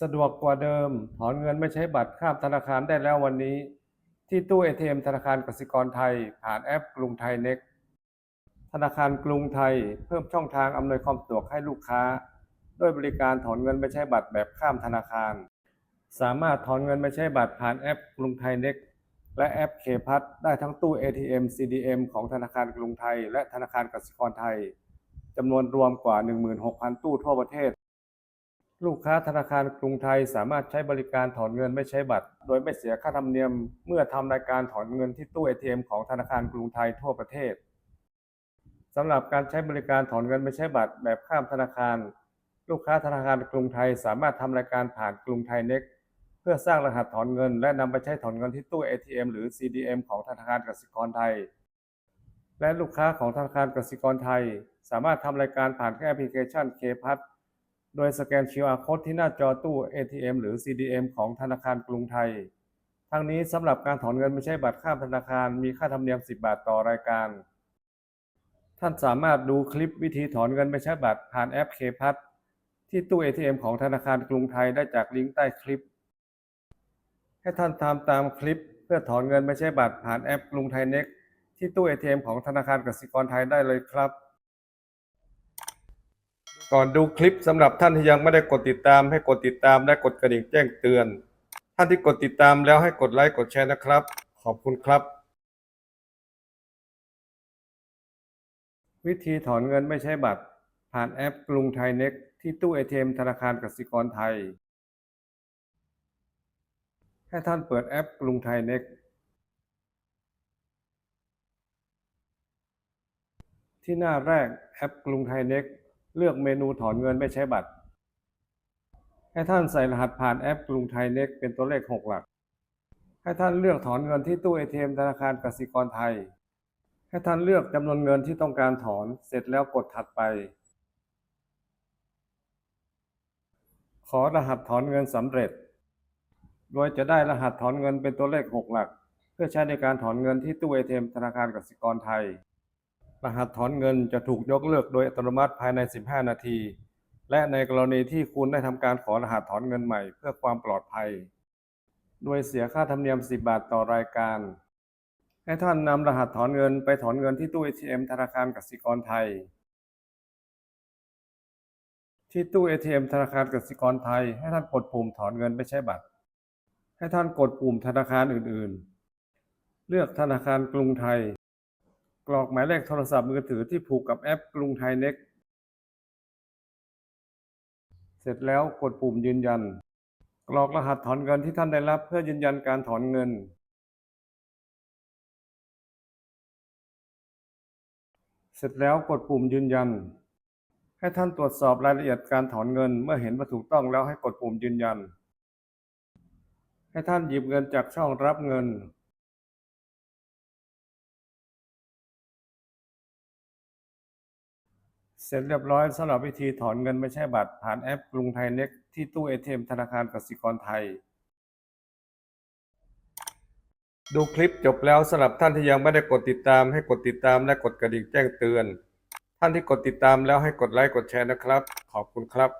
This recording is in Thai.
สะดวกกว่าเดิม ถอนเงินไม่ใช้บัตรข้ามธนาคารได้แล้ววันนี้ ที่ตู้ ATM ธนาคารกสิกรไทย ผ่านแอปกรุงไทยเน็กธนาคารกรุงไทย เพิ่มช่องทางอำนวยความสะดวกให้ลูกค้า ด้วยบริการถอนเงินไม่ใช้บัตรแบบข้ามธนาคาร สามารถถอนเงินไม่ใช้บัตรผ่านแอปกรุงไทยเน็กและแอปเคพัทได้ทั้งตู้ ATM CDM ของธนาคารกรุงไทย และธนาคารกสิกรไทยจำนวนรวมกว่า 16,000 ตู้ทั่วประเทศ ลูกค้าธนาคารกรุงไทยสามารถใช้บริการถอนเงินไม่ใช้บัตร โดยไม่เสียค่าธรรมเนียม เมื่อทำรายการถอนเงินที่ตู้ ATM ของธนาคารกรุงไทยทั่วประเทศสำหรับการใช้บริการถอนเงินไม่ใช้บัตรแบบข้ามธนาคาร ลูกค้าธนาคารกรุงไทยสามารถทำรายการผ่านกรุงไทยเน็กเพื่อสร้างรหัสถอนเงิน และนำไปใช้ถอนเงินที่ตู้ ATM หรือ CDM ของธนาคารกสิกรไทย และลูกค้าของธนาคารกสิกรไทย สามารถทำรายการผ่านแอปพลิเคชันเคพัท โดยสแกน QR Code ที่หน้าจอตู้ ATM หรือ CDM ของธนาคารกรุงไทย ทั้งนี้สำหรับการถอนเงินไม่ใช่บัตรข้ามธนาคารมีค่าธรรมเนียม 10 บาทต่อรายการ ท่านสามารถดูคลิปวิธีถอนเงินไม่ใช่บัตรผ่านแอปเคพัทที่ตู้ ATM ของธนาคารกรุงไทยได้จากลิงก์ใต้คลิป ให้ท่านทำตามคลิปเพื่อถอนเงินไม่ใช่บัตรผ่านแอปกรุงไทยเน็กที่ตู้ ATM ของธนาคารกสิกรไทยได้เลยครับ ก่อนดูคลิปสำหรับท่านที่ยังไม่ได้กดติดตามให้กดติดตามและกดกระดิ่งแจ้งเตือน ท่านที่กดติดตามแล้วให้กดไลค์กดแชร์นะครับ ขอบคุณครับ วิธีถอนเงินไม่ใช้บัตร ผ่านแอปกรุงไทยเน็กที่ตู้ ATM ธนาคารกสิกรไทย ให้ท่านเปิดแอปกรุงไทยเน็กที่หน้าแรกแอปกรุงไทยเน็ก เลือกเมนูถอนเงินไม่ใช้บัตร ให้ท่านใส่รหัสผ่านแอปกรุงไทยเน็กเป็นตัวเลข 6 หลัก ให้ท่านเลือกถอนเงินที่ตู้ ATM ธนาคารกสิกรไทย ให้ท่านเลือกจำนวนเงินที่ต้องการถอนเสร็จแล้วกดถัดไป ขอรหัสถอนเงินสำเร็จ โดยจะได้รหัสถอนเงินเป็นตัวเลข 6 หลัก เพื่อใช้ในการถอนเงินที่ตู้ ATM ธนาคารกสิกรไทย รหัสถอนเงินจะถูกยกเลิกโดยอัตโนมัติภายใน 15 นาที และในกรณีที่คุณได้ทำการขอรหัสถอนเงินใหม่เพื่อความปลอดภัย โดยเสียค่าธรรมเนียม 10 บาทต่อรายการ ให้ท่านนำรหัสถอนเงินไปถอนเงินที่ตู้ ATM ธนาคารกสิกรไทย ที่ตู้ ATM ธนาคารกสิกรไทย ให้ท่านกดปุ่มถอนเงินไม่ใช้บัตร ให้ท่านกดปุ่มธนาคารอื่น ๆ เลือกธนาคารกรุงไทย รอกหมายเลขโทรศัพท์มือถือที่ผูกกับแอปกรุงไทยเน็กเสร็จแล้วกดปุ่มยืนยัน กรอกรหัสถอนเงินที่ท่านได้รับเพื่อยืนยันการถอนเงิน เสร็จแล้วกดปุ่มยืนยัน ให้ท่านตรวจสอบรายละเอียดการถอนเงิน เมื่อเห็นว่าถูกต้องแล้วให้กดปุ่มยืนยัน ให้ท่านหยิบเงินจากช่องรับเงิน เสร็จเรียบร้อยสำหรับวิธีถอนเงินไม่ใช่บัตรผ่านแอปกรุงไทยเน็กที่ตู้ ATM ธนาคารกสิกรไทย ดูคลิปจบแล้วสำหรับท่านที่ยังไม่ได้กดติดตาม ให้กดติดตามและกดกระดิ่งแจ้งเตือน ท่านที่กดติดตามแล้วให้กดไลค์กดแชร์นะครับ ขอบคุณครับ